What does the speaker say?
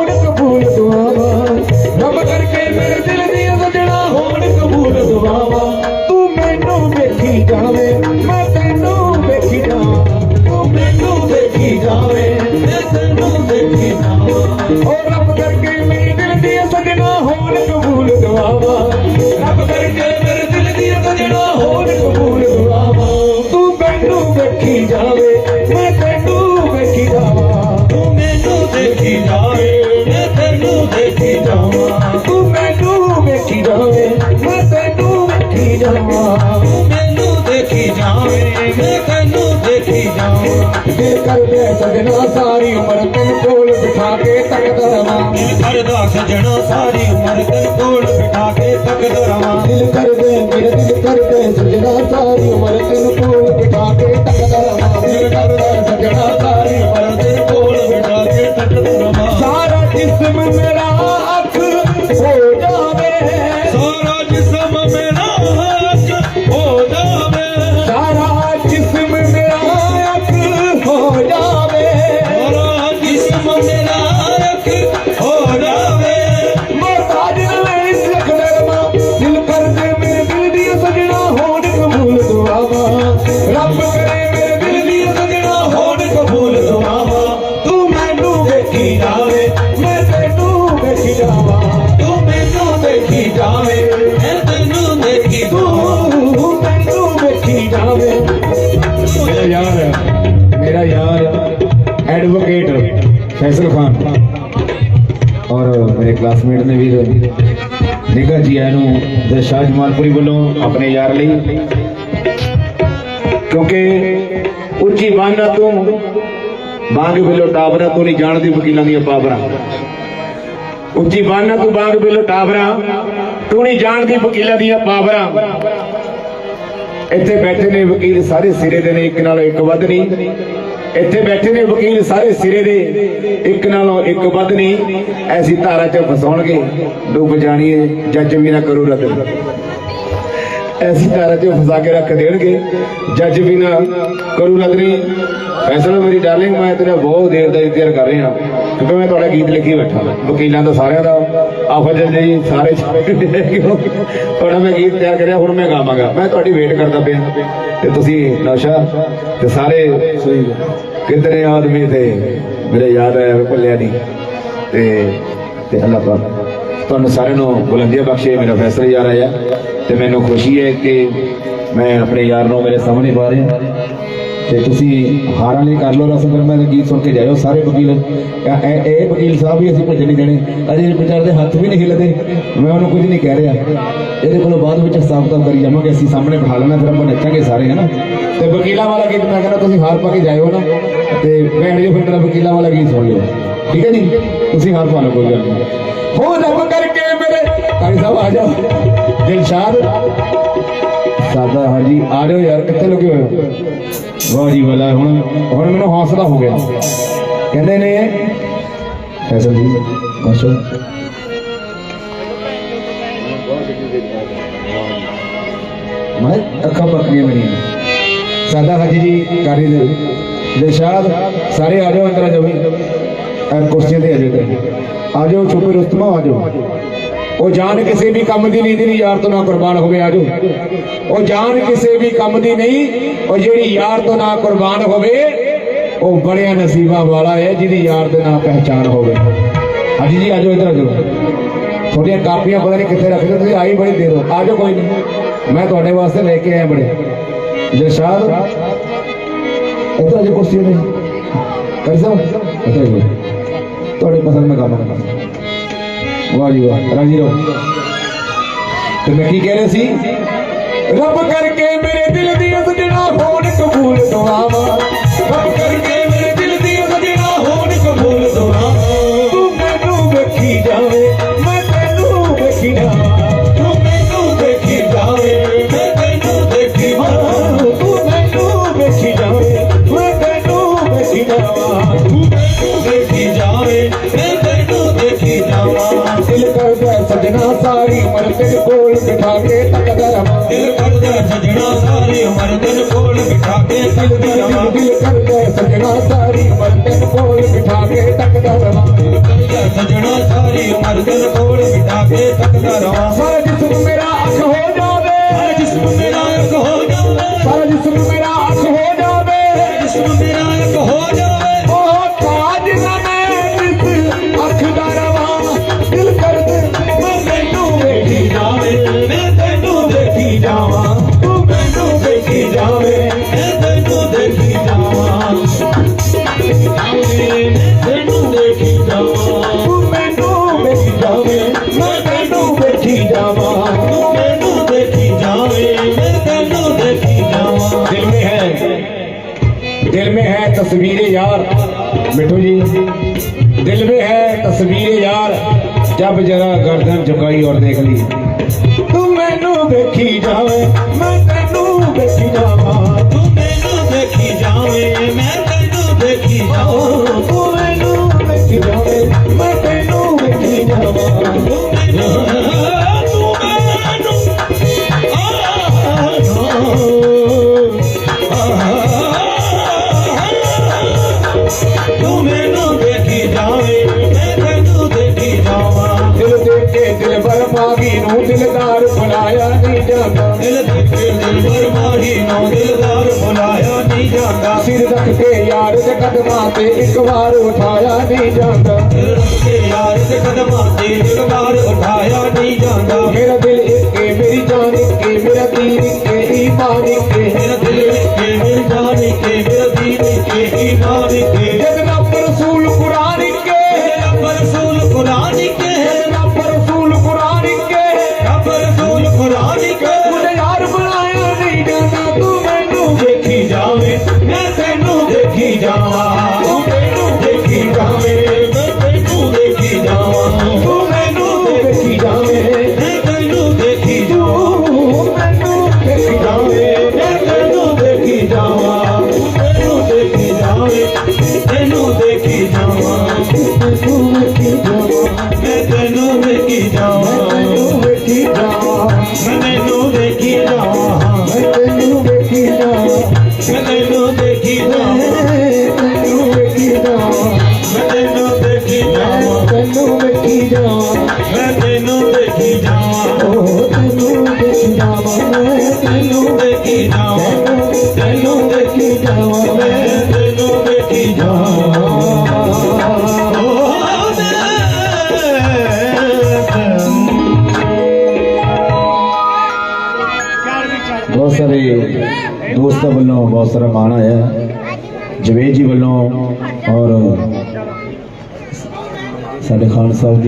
ਹੋਣ ਕਬੂਲ ਦੁਆਵਾ ਰੱਬ ਕਰਕੇ ਮੇਰੇ ਦਿਲ ਦੀਆਂ ਸਜਣਾ ਹੋਣ ਕਬੂਲ ਦੁਆਵਾ ਤੂੰ ਮੈਨੂੰ ਵੇਖੀ ਜਾਵੇ, ਮੈਂ ਤੈਨੂੰ ਵੇਖੀ ਜਾਵਾਂ। ਤੂੰ ਮੈਨੂੰ ਵੇਖੀ ਜਾਵੇ, ਮੈਂ ਤੈਨੂੰ ਵੇਖੀ ਜਾਵਾਂ। ਓ ਰੱਬ ਕਰਕੇ ਮੇਰੇ ਦਿਲ ਦੀਆਂ ਸਜਣਾ ਹੋਣ ਕਬੂਲ ਦੁਆਵਾ ਰੱਬ ਕਰਕੇ ਮੇਰੇ ਦਿਲ ਦੀਆਂ ਸਜਣਾ ਹੋਣ ਕਬੂਲ ਦੁਆਵਾ ਤੂੰ ਮੈਨੂੰ ਵੇਖੀ ਜਾਵੇ ਜਾਵਾਂ ਮੈਨੂੰ ਦੇਖੀ ਜਾਵੇ ਮੈਂ ਤੈਨੂੰ ਦੇਖੀ ਜਾਵਾਂ ਦਿਲ ਕਰਦੇ ਸਜਣਾ ਸਾਰੀ ਉਮਰ ਤੈਨੂੰ ਕੋਲ ਬਿਠਾ ਕੇ ਤੱਕਦਾ ਰਵਾਂ ਦਿਲ ਕਰਦਾ ਸਜਣਾ ਸਾਰੀ ਉਮਰ ਤੇਰੇ ਕੋਲ ਬਿਠਾ ਕੇ ਤੱਕਦਾ ਰਵਾਂ ਦਿਲ ਕਰਦੇ ਮੇਰਾ ਦਿਲ ਕਰਦੇ ਸਜਣਾ ਸਾਰੀ ਉਮਰ ਤੈਨੂੰ ਕੋਲ ਬਿਠਾ ਕੇ ਤੱਕਦਾ ਰਵਾਂ ਦਿਲ ਕਰਦਾ ਸਜਣਾ ਸਾਰੀ ਉਮਰ ਤੇਰੇ ਕੋਲ ਬਿਠਾ ਕੇ ਤੱਕਦਾ ਰਵਾਂ ਸਾਰਾ ਜਿਸਮ ਮੇਰਾ ਜਾਵਾਂ, ਤੂੰ ਮੈਨੂੰ ਦੇਖੀ ਜਾਵੇ, ਮੈਂ ਤੈਨੂੰ ਦੇਖੀ ਤੂੰ ਮੈਨੂੰ ਵੇਖੀ ਜਾਵੇ। ਮੇਰਾ ਯਾਰ ਮੇਰਾ ਯਾਰ ਐਡਵੋਕੇਟ ਫੈਸਲ ਖਾਨ। ਔਰ ਮੇਰੇ ਕਲਾਸਮੇਟ ਨੇ ਵੀ ਨਿੱਘਾ ਜੀ ਆਇਆਂ ਨੂੰ ਦਰਸ਼ਾਹ ਜਮਾਲਪੁਰੀ ਵੱਲੋਂ ਆਪਣੇ ਯਾਰ ਲਈ। ਕਿਉਂਕਿ ਉੱਚੀ ਬਾਨਾ ਤੋਂ, ਬਾਗ ਵੱਲੋਂ ਟਾਵਰਾ ਤੋਂ ਨਹੀਂ ਜਾਣਦੀ ਵਕੀਲਾਂ ਦੀਆਂ ਪਾਵਰਾਂ। ਉੱਚੀ ਬਾਨਾ ਤੋਂ ਬਾਗ ਬਿਲੋ ਟਾਵਰਾ ਤੂੰ ਨਹੀਂ ਜਾਣਦੀ ਵਕੀਲਾਂ ਦੀਆਂ ਪਾਵਰਾਂ। ਇੱਥੇ ਬੈਠੇ ਨੇ ਵਕੀਲ ਸਾਰੇ ਸਿਰੇ ਦੇ ਨੇ, ਇੱਕ ਨਾਲੋਂ ਇੱਕ ਵੱਧ ਨਹੀਂ। ਇੱਥੇ ਬੈਠੇ ਨੇ ਵਕੀਲ ਸਾਰੇ ਸਿਰੇ ਦੇ, ਇੱਕ ਨਾਲੋਂ ਇੱਕ ਵੱਧ ਨਹੀਂ। ਐਸੀ ਧਾਰਾ 'ਚ ਫਸਾਉਣਗੇ, ਡੁੱਬ ਜਾਣੀਏ, ਜੱਜ ਵੀ ਨਾ ਕਰੋ ਰੱਦ ਐਸੀ ਧਾਰਾ 'ਚ ਫਸਾ ਕੇ ਰੱਖ ਦੇਣਗੇ, ਜੱਜ ਵੀ ਨਾ ਕਰੂ ਰੱਦ ਨਹੀਂ ਫੈਸਲਾ ਮੇਰੀ ਡਾਰਲਿੰਗ ਮੈਂ ਤੇਰਾ ਬਹੁਤ ਦੇਰ ਦਾ ਇੰਤਜ਼ਾਰ ਕਰ ਰਿਹਾ। ਕਿਉਂਕਿ ਮੈਂ ਤੁਹਾਡਾ ਗੀਤ ਲਿਖੀ ਬੈਠਾ। ਵਕੀਲਾਂ ਦਾ ਸਾਰਿਆਂ ਦਾ ਆਫਰ ਜੀ ਸਾਰੇ ਤੁਹਾਡਾ ਮੈਂ ਗੀਤ ਤਿਆਰ ਕਰਿਆ, ਹੁਣ ਮੈਂ ਗਾਵਾਂਗਾ। ਮੈਂ ਤੁਹਾਡੀ ਵੇਟ ਕਰਦਾ ਪਿਆ। ਤੇ ਤੁਸੀਂ ਨੌਸ਼ਾ ਤੇ ਸਾਰੇ ਕਿਤਨੇ ਆਦਮੀ ਤੇ ਮੇਰੇ ਯਾਦ ਆਇਆ, ਭੁੱਲਿਆ ਨਹੀਂ। ਤੇ ਤੇ ਅੱਲਾਹ ਪਾਕ ਤੁਹਾਨੂੰ ਸਾਰਿਆਂ ਨੂੰ ਬੁਲੰਦੀਆਂ ਬਖਸ਼ੇ, ਮੇਰਾ ਫੈਸਲਾ ਯਾਰ ਆਇਆ ਤੇ ਮੈਨੂੰ ਖੁਸ਼ੀ ਹੈ ਕਿ ਮੈਂ ਆਪਣੇ ਯਾਰ ਨੂੰ ਮੇਰੇ ਸਾਹਮਣੇ ਪਾ ਰਿਹਾ। ਤੇ ਤੁਸੀਂ ਹਾਰਾਂ ਲਈ ਕਰ ਲਓ ਰਸਮ ਫਿਰ ਮੈਂ ਗੀਤ ਸੁਣ ਕੇ ਜਾਇਓ ਸਾਰੇ ਵਕੀਲ। ਇਹ- ਇਹ ਵਕੀਲ ਸਾਹਿਬ ਵੀ ਅਸੀਂ ਭੱਜਣ ਨਹੀਂ ਦੇਣੇ ਅਜੇ ਵਿਚਾਰ ਦੇ ਹੱਥ ਵੀ ਨਹੀਂ ਹਿੱਲਦੇ। ਮੈਂ ਉਹਨੂੰ ਕੁਝ ਨਹੀਂ ਕਹਿ ਰਿਹਾ। ਇਹਦੇ ਕੋਲੋਂ ਬਾਅਦ ਵਿੱਚ ਹਿਸਾਬ ਕਿਤਾਬ ਕਰੀ ਜਾਵਾਂਗੇ, ਅਸੀਂ ਸਾਹਮਣੇ ਬਿਠਾ ਲੈਣਾ, ਫਿਰ ਆਪਾਂ ਨੱਚਾਂਗੇ ਸਾਰੇ, ਹਨਾ? ਤੇ ਵਕੀਲਾਂ ਵਾਲਾ ਗੀਤ ਮੈਂ ਕਹਿੰਦਾ ਤੁਸੀਂ ਹਾਰ ਪਾ ਕੇ ਜਾਇਓ ਨਾ ਤੇ ਭੈਣ ਜੀ, ਫਿਰ ਮੇਰਾ ਵਕੀਲਾਂ ਵਾਲਾ ਗੀਤ ਸੁਣ ਲਿਓ। ਠੀਕ ਹੈ ਜੀ? ਤੁਸੀਂ ਹਾਰ ਪਾ ਲਓ ਕੋਈ ਗੱਲ ਨਹੀਂ। ਹੋ ਰੱਬ ਕਰਕੇ ਸਾਹਿਬ, ਆ ਜਾਓ। ਦਿਲਸ਼ਾਦ। ਸਾਦਾ, ਹਾਂਜੀ, ਆ ਜਾਓ ਯਾਰ, ਕਿੱਥੇ ਲੱਗੇ ਹੋਏ ਹੋ? ਵਾਹ ਜੀ ਵਾਲਾ ਹੁਣ ਹੁਣ ਮੈਨੂੰ ਹੌਸਲਾ ਹੋ ਗਿਆ। ਕਹਿੰਦੇ ਨੇ, ਫੈਸਲ ਜੀ ਮਾਸ਼ਾ ਮੈਂ ਅੱਖਾਂ ਪੱਕੀਆਂ ਮੇਰੀਆਂ। ਸਾਦਾ, ਹਾਜੀ ਜੀ, ਕਾਰੀ ਦੇ ਦਿਲਸ਼ਾਦ, ਸਾਰੇ ਆ ਜਾਓ ਅੰਦਰ ਆ ਜਾਓ ਕੁਰਸੀਆਂ ਤੇ ਆ ਜਾਓ ਆ ਜਾਓ ਛੁਪੇ ਰੁਸਤਮਾ, ਆ ਜਾਓ। ਉਹ ਜਾਨ ਕਿਸੇ ਵੀ ਕੰਮ ਦੀ ਨਹੀਂ ਜਿਹੜੀ ਯਾਰ ਤੋਂ ਨਾ ਕੁਰਬਾਨ ਹੋਵੇ ਆ ਜਾਓ ਉਹ ਜਾਨ ਕਿਸੇ ਵੀ ਕੰਮ ਦੀ ਨਹੀਂ ਉਹ ਜਿਹੜੀ ਯਾਰ ਤੋਂ ਨਾ ਕੁਰਬਾਨ ਹੋਵੇ ਉਹ ਬੜਿਆ ਨਸੀਬਾਂ ਵਾਲਾ ਹੈ ਜਿਹਦੀ ਯਾਰ ਦੇ ਨਾਲ ਪਹਿਚਾਨ ਹੋਵੇ ਹਾਜੀ ਜੀ ਆ ਜਾਓ ਇੱਧਰ ਆ ਜਾਓ ਤੁਹਾਡੀਆਂ ਕਾਪੀਆਂ ਪਤਾ ਨਹੀਂ ਕਿੱਥੇ ਰੱਖਦੇ ਤੁਸੀਂ ਆਈ ਬੜੀ ਦੇਰ ਹੋ ਆ ਜਾਓ ਕੋਈ ਨਹੀਂ ਮੈਂ ਤੁਹਾਡੇ ਵਾਸਤੇ ਲੈ ਕੇ ਆਇਆ ਬੜੇ ਜਰਸ਼ਾਦ ਇੱਧਰ ਆ ਜਾਓ ਕੁਰਸੀ ਤੇ ਕਰ ਸਾਹਿਬ ਇੱਧਰ ਆ ਜਾਓ ਤੁਹਾਡੇ ਪਸੰਦ ਮੈਂ ਕੰਮ ਕਰਦਾ ਵਾਹ ਜੀ ਵਾਹ, ਰਾਜੀ ਰਹੋ। ਤੇ ਮੈਂ ਕੀ ਕਹਿ ਰਿਹਾ ਸੀ? ਰੱਬ ਕਰਕੇ ਮੇਰੇ ਦਿਲ ਦੀ ਸਜਣਾ ਹੋਣ ਕਬੂਲ ਦੁਆਵਾ ਰੱਬ ਕਰਕੇ ਸਜਣਾ ਸਾਰੀ ਉਮਰ ਤੇਰੇ ਕੋਲ ਬਿਠਾ ਕੇ ਤੱਕਦਾ ਰਵਾਂ। ਦਿਲ ਕਰਦਾ ਸਜਣਾ ਸਾਰੀ ਉਮਰ ਤੇਰੇ ਕੋਲ ਬਿਠਾ ਕੇ ਤੱਕਦਾ ਰਵਾਂ। ਦਿਲ ਕਰਦਾ ਸਜਣਾ ਸਾਰੀ ਉਮਰ ਤੇਰੇ ਕੋਲ ਬਿਠਾ ਕੇ ਤੱਕਦਾ ਰਵਾਂ। ਕਰਦਾ ਸਜਣਾ ਸਾਰੀ ਉਮਰ ਤੇਰੇ ਕੋਲ ਬਿਠਾ ਕੇ ਤੱਕਦਾ ਰਵਾਂ। ਸਾਰਾ ਜਿਸਮ ਮੇਰਾ ਅੱਖ ਹੋ ਜਾਵੇ। ਸਾਰਾ ਜਿਸਮ ਮੇਰਾ ਅੱਖ ਹੋ ਜਾਵੇ। ਸਾਰਾ ਜਿਸਮ ਜਬ ਜਰਾ ਗਰਦਨ ਝੁਕਾਈ ਔਰ ਦੇਖ ਲਈ। ਤੂੰ ਮੈਨੂੰ ਦੇਖੀ ਜਾਵੇ, ਮੈਂ ਤੈਨੂੰ ਦੇਖੀ ਜਾਵਾਂ। ਤੂੰ ਮੈਨੂੰ ਦੇਖੀ ਜਾਵੇ, ਮੈਂ ਤੈਨੂੰ ਦੇਖੀ ਜਾਵਾਂ। ਨੂੰ ਦਿਲਦਾਰ ਬੁਲਾਇਆ ਨਹੀਂ ਜਾਂਦਾ। ਦਿਲ ਦੀ ਫੇਰ ਬਰਮਾਹੀ ਨੂੰ ਦਿਲਦਾਰ ਬੁਲਾਇਆ ਨਹੀਂ ਜਾਂਦਾ। ਸਿਰ ਰੱਖ ਕੇ ਯਾਰ ਦੇ ਕਦਮਾਂ ਤੇ ਇੱਕ ਵਾਰ ਉਠਾਇਆ ਨਹੀਂ ਜਾਂਦਾ। ਸਿਰ ਰੱਖ ਕੇ ਯਾਰ ਦੇ ਕਦਮਾਂ ਤੇ ਇੱਕ ਵਾਰ ਉਠਾਇਆ ਨਹੀਂ ਜਾਂਦਾ। ਮੇਰਾ ਦਿਲ ਇੱਕੇ ਮੇਰੀ ਜਾਨ ਇੱਕੇ ਮੇਰਾ ਦਿਲ ਇੱਕੇ ਈਮਾਨ ਇੱਕੇ بہت سارے دوستوں والوں بہت سارا مان آیا جوید جی والوں اور سارے خان صاحب جی۔